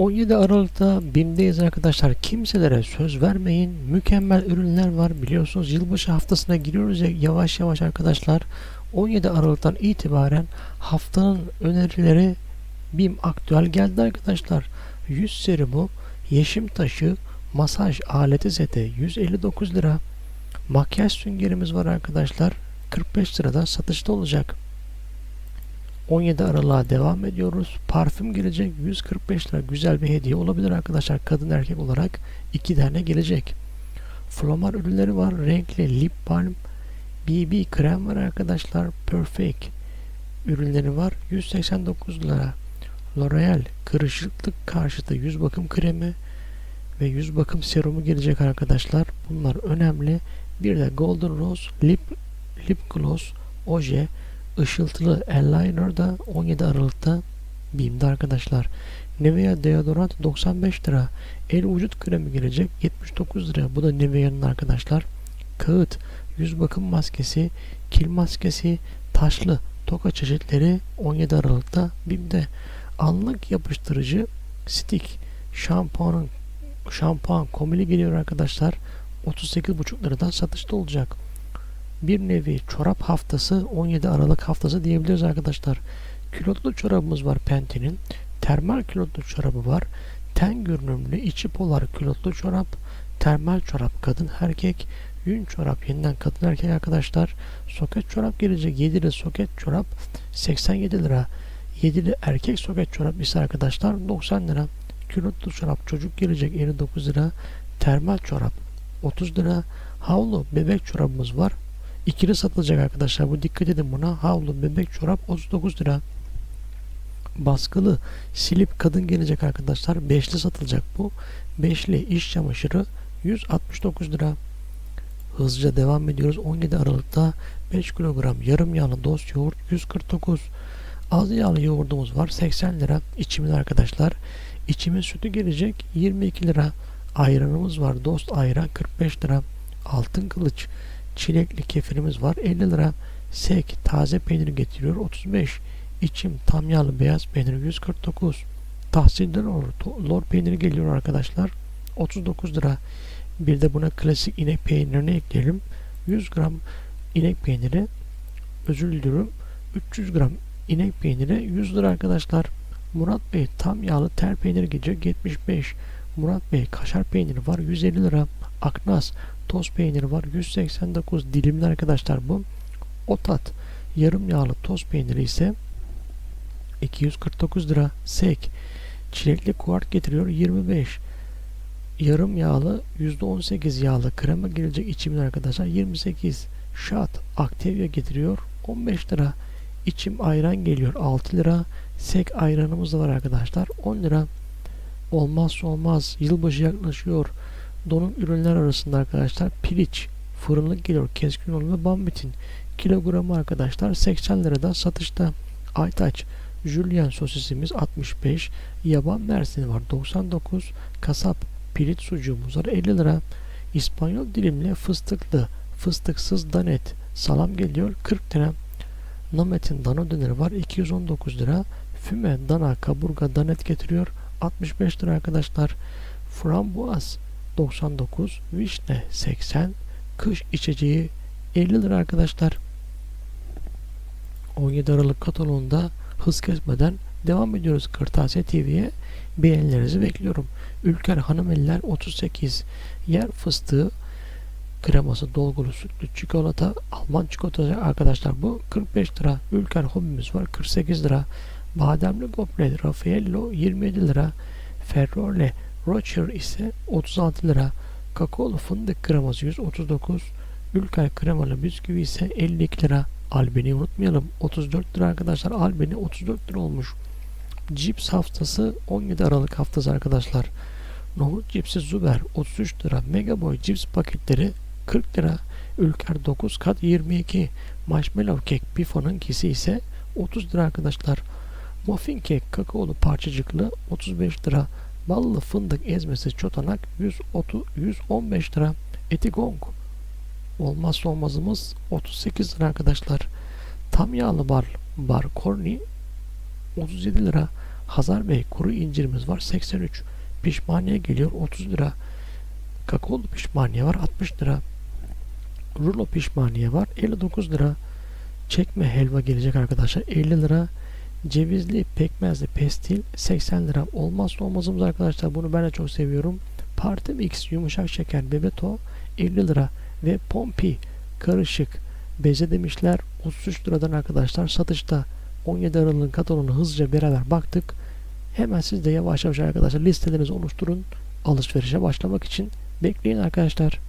17 Aralık'ta BİM'deyiz arkadaşlar. Kimselere söz vermeyin. Mükemmel ürünler var. Biliyorsunuz yılbaşı haftasına giriyoruz ya yavaş yavaş arkadaşlar. 17 Aralık'tan itibaren haftanın önerileri BİM aktüel geldi arkadaşlar. 100 seri bu. Yeşim taşı masaj aleti seti 159 lira. Makyaj süngerimiz var arkadaşlar. 45 liradan satışta olacak. 17 Aralık'a devam ediyoruz. Parfüm gelecek 145 lira. Güzel bir hediye olabilir arkadaşlar. Kadın erkek olarak iki tane gelecek. Flomar ürünleri var. Renkli lip balm, BB krem var arkadaşlar. Perfect ürünleri var. 189 lira. L'Oreal kırışıklık karşıtı yüz bakım kremi ve yüz bakım serumu gelecek arkadaşlar. Bunlar önemli. Bir de Golden Rose lip lip gloss oje ışıltılı eyeliner da 17 Aralık'ta BİM'de arkadaşlar. Nivea deodorant 95 lira. El vücut kremi gelecek 79 lira. Bu da Nivea'nın arkadaşlar. Kağıt, yüz bakım maskesi, kil maskesi, taşlı toka çeşitleri 17 Aralık'ta BİM'de. Anlık yapıştırıcı stick şampuanın şampuan komili geliyor arkadaşlar. 38,5 liradan satışta olacak bir nevi çorap haftası 17 Aralık haftası diyebiliriz arkadaşlar. Külotlu çorabımız var Pente'nin. Termal külotlu çorabı var. Ten görünümlü içi polar külotlu çorap. Termal çorap kadın erkek. Yün çorap yeniden kadın erkek arkadaşlar. Soket çorap gelecek 7 lira soket çorap 87 lira. 7'li erkek soket çorap ise arkadaşlar 90 lira. Külotlu çorap çocuk gelecek 59 lira. Termal çorap 30 lira. Havlu bebek çorabımız var. İkili satılacak arkadaşlar. Bu dikkat edin buna. Havlu bebek çorap 39 lira. Baskılı silip kadın gelecek arkadaşlar. Beşli satılacak bu. Beşli iş çamaşırı 169 lira. Hızlıca devam ediyoruz. 17 Aralık'ta 5 kilogram yarım yağlı dost yoğurt 149. Az yağlı yoğurdumuz var 80 lira. İçimin arkadaşlar. İçimin sütü gelecek 22 lira. Ayranımız var. Dost ayran 45 lira. Altın kılıç çilekli kefirimiz var 50 lira. Sek taze peynir getiriyor 35. İçim tam yağlı beyaz peynir 149. Tahsilden olur lor peyniri geliyor arkadaşlar 39 lira. Bir de buna klasik inek peynirini ekleyelim. 100 gram inek peyniri özür diliyorum 300 gram inek peyniri 100 lira arkadaşlar. Murat Bey tam yağlı ter peyniri gelecek 75. Murat Bey kaşar peyniri var 150 lira. Aknas toz peyniri var 189 dilimli arkadaşlar bu. Otat yarım yağlı toz peyniri ise 249 lira. Sek çilekli kuart getiriyor 25. Yarım yağlı %18 yağlı krema gelecek içimin arkadaşlar 28. Şat Activia getiriyor 15 lira. İçim ayran geliyor 6 lira. Sek ayranımız da var arkadaşlar 10 lira. Olmazsa olmaz yılbaşı yaklaşıyor. Donuk ürünler arasında arkadaşlar piliç, fırınlık geliyor keskin ol ve bambitin kilogramı arkadaşlar 80 liradan satışta. Aytaç, Julian sosisimiz 65, yaban mersini var 99, kasap pilit sucuğumuz var 50 lira. İspanyol dilimli fıstıklı, fıstıksız danet salam geliyor 40 lira. Nomet'in dana döneri var 219 lira. Füme dana kaburga danet getiriyor 65 lira arkadaşlar. Frambuaz 99, vişne 80, kış içeceği 50 lira arkadaşlar. 17 Aralık kataloğunda hız kesmeden devam ediyoruz Kırtasiye TV'ye. Beğenilerinizi bekliyorum. Ülker Hanımeliler 38, yer fıstığı kreması dolgulu sütlü çikolata Alman çikolatası arkadaşlar bu 45 lira. Ülker hobimiz var 48 lira. Bademli gofret Raffaello 27 lira. Ferrole Rocher ise 36 lira. Kakaolu fındık kreması 139. Ülker kremalı bisküvi ise 52 lira. Albeni unutmayalım. 34 lira arkadaşlar. Albeni 34 lira olmuş. Cips haftası 17 Aralık haftası arkadaşlar. Nohut cipsi Zuber 33 lira. Megaboy cips paketleri 40 lira. Ülker 9 kat 22. Marshmallow kek Bifo'nunkisi ise 30 lira arkadaşlar. Muffin kek kakaolu parçacıklı 35 lira. Ballı fındık ezmesi çotanak 130, 115 lira. Eti gong. Olmazsa olmazımız 38 lira arkadaşlar. Tam yağlı bar, bar korni 37 lira. Hazar Bey kuru incirimiz var 83. Pişmaniye geliyor 30 lira. Kakaolu pişmaniye var 60 lira. Rulo pişmaniye var 59 lira. Çekme helva gelecek arkadaşlar 50 lira. Cevizli pekmezli pestil 80 lira. Olmazsa olmazımız arkadaşlar bunu ben de çok seviyorum. Parti Mix yumuşak şeker bebeto 50 lira ve pompi karışık beze demişler 33 liradan arkadaşlar satışta 17 Aralık'ın katalogunu hızlıca beraber baktık. Hemen siz de yavaş yavaş arkadaşlar listelerinizi oluşturun alışverişe başlamak için bekleyin arkadaşlar.